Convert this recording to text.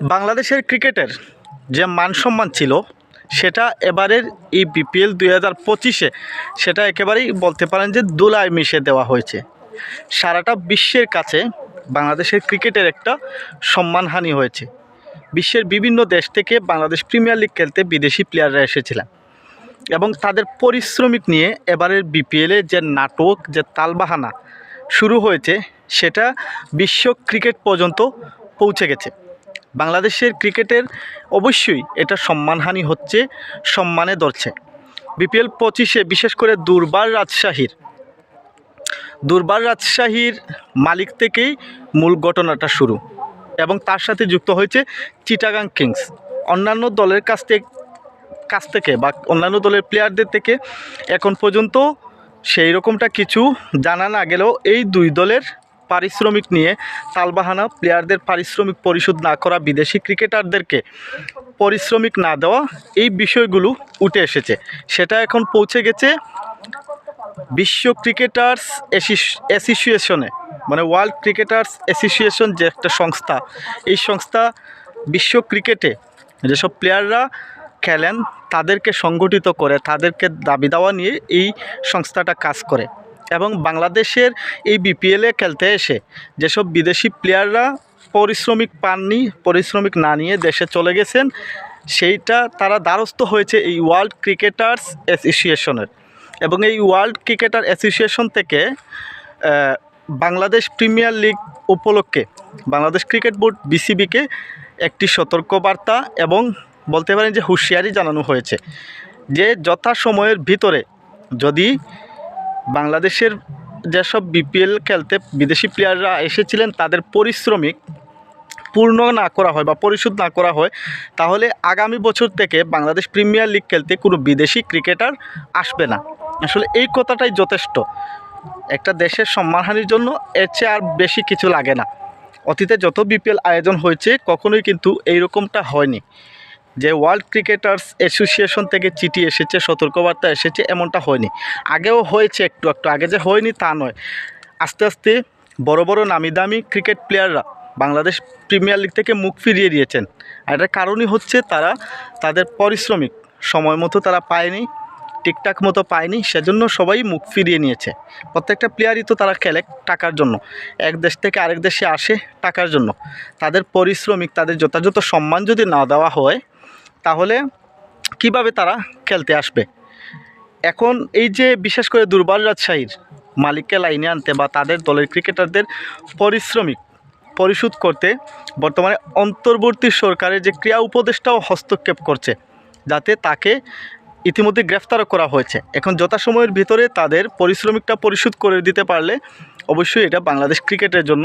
বাংলাদেশের ক্রিকেটের যে মান সম্মান ছিল, সেটা এবারের এই বিপিএল দুই হাজার পঁচিশে সেটা একেবারেই বলতে পারেন যে দোলায় মিশে দেওয়া হয়েছে। সারাটা বিশ্বের কাছে বাংলাদেশের ক্রিকেটের একটা সম্মানহানি হয়েছে। বিশ্বের বিভিন্ন দেশ থেকে বাংলাদেশ প্রিমিয়ার লিগ খেলতে বিদেশি প্লেয়াররা এসেছিলেন এবং তাদের পরিশ্রমিক নিয়ে এবারের বিপিএলে যে নাটক, যে তালবাহানা শুরু হয়েছে, সেটা বিশ্ব ক্রিকেট পর্যন্ত পৌঁছে গেছে। বাংলাদেশের ক্রিকেটের অবশ্যই এটা সম্মানহানি হচ্ছে, সম্মানে ধরছে। বিপিএল পঁচিশে বিশেষ করে দুর্বার রাজশাহীর। দুর্বার রাজশাহীর মালিক থেকেই মূল ঘটনাটা শুরু এবং তার সাথে যুক্ত হয়েছে চিটাগাং কিংস। অন্যান্য দলের কাছ থেকে কাছ থেকে বা অন্যান্য দলের প্লেয়ারদের থেকে এখন পর্যন্ত সেই রকমটা কিছু জানা না গেলেও এই দুই দলের পারিশ্রমিক নিয়ে তালবাহানা প্লেয়ারদের পারিশ্রমিক পরিশোধ না করা বিদেশি ক্রিকেটারদেরকে পরিশ্রমিক না দেওয়া এই বিষয়গুলো উঠে এসেছে। সেটা এখন পৌঁছে গেছে বিশ্ব ক্রিকেটার্স অ্যাসোসিয়েশনে মানে ওয়ার্ল্ড ক্রিকেটার্স অ্যাসোসিয়েশন যে একটা সংস্থা, এই সংস্থা বিশ্ব ক্রিকেটে যেসব প্লেয়াররা খেলেন তাদেরকে সংগঠিত করে, তাদেরকে দাবি দেওয়া নিয়ে এই সংস্থাটা কাজ করে। এবং বাংলাদেশের এই বিপিএলে খেলতে এসে যেসব বিদেশি প্লেয়াররা পরিশ্রমিক পাননি, পরিশ্রমিক না নিয়ে দেশে চলে গেছেন, সেইটা তারা দ্বারস্থ হয়েছে এই ওয়ার্ল্ড ক্রিকেটার্স অ্যাসোসিয়েশনের এবং এই ওয়ার্ল্ড ক্রিকেটার অ্যাসোসিয়েশন থেকে বাংলাদেশ প্রিমিয়ার লিগ উপলক্ষে, বাংলাদেশ ক্রিকেট বোর্ড বিসিবিকে একটি সতর্কবার্তা এবং বলতে পারেন যে হুঁশিয়ারি জানানো হয়েছে যে যথাসময়ের ভিতরে যদি বাংলাদেশের যেসব বিপিএল খেলতে বিদেশি প্লেয়াররা এসেছিলেন, তাদের পরিশ্রমিক পূর্ণ না করা হয় বা পরিশোধ না করা হয়, তাহলে আগামী বছর থেকে বাংলাদেশ প্রিমিয়ার লিগ খেলতে কোনো বিদেশি ক্রিকেটার আসবে না। আসলে এই কথাটাই যথেষ্ট। একটা দেশের সম্মানহানির জন্য এর চেয়ে আর বেশি কিছু লাগে না। অতীতে যত বিপিএল আয়োজন হয়েছে, কখনোই কিন্তু এই রকমটা হয়নি। যে ওয়ার্ল্ড ক্রিকেটার্স অ্যাসোসিয়েশন থেকে চিঠি এসেছে, সতর্কবার্তা এসেছে, এমনটা হয়নি। আগেও হয়েছে একটু একটু আগে যে হয়নি তা নয়। আস্তে আস্তে বড় বড় নামি দামি ক্রিকেট প্লেয়াররা বাংলাদেশ প্রিমিয়ার লিগ থেকে মুখ ফিরিয়ে দিয়েছেন। আর এটার কারণই হচ্ছে তারা তাদের পরিশ্রমিক সময় মতো তারা পায়নি, ঠিকঠাক মতো পায়নি, সেজন্য সবাই মুখ ফিরিয়ে নিয়েছে। প্রত্যেকটা প্লেয়ারই তো তারা খেলে টাকার জন্য। এক দেশ থেকে আরেক দেশে আসে টাকার জন্য। তাদের পরিশ্রমিক, তাদের যথাযথ সম্মান যদি না দেওয়া হয় তাহলে কীভাবে তারা খেলতে আসবে? এখন এই যে বিশেষ করে দুর্বল রাজশাহীর মালিককে লাইনে আনতে বা তাদের দলের ক্রিকেটারদের পরিশ্রমিক, পরিশোধ করতে বর্তমানে অন্তর্বর্তী সরকারের যে ক্রিয়া উপদেষ্টাও হস্তক্ষেপ করছে, যাতে তাকে ইতিমধ্যে গ্রেফতারও করা হয়েছে। এখন যথাসময়ের ভিতরে তাদের পরিশ্রমিকটা পরিশোধ করে দিতে পারলে অবশ্যই এটা বাংলাদেশ ক্রিকেটের জন্য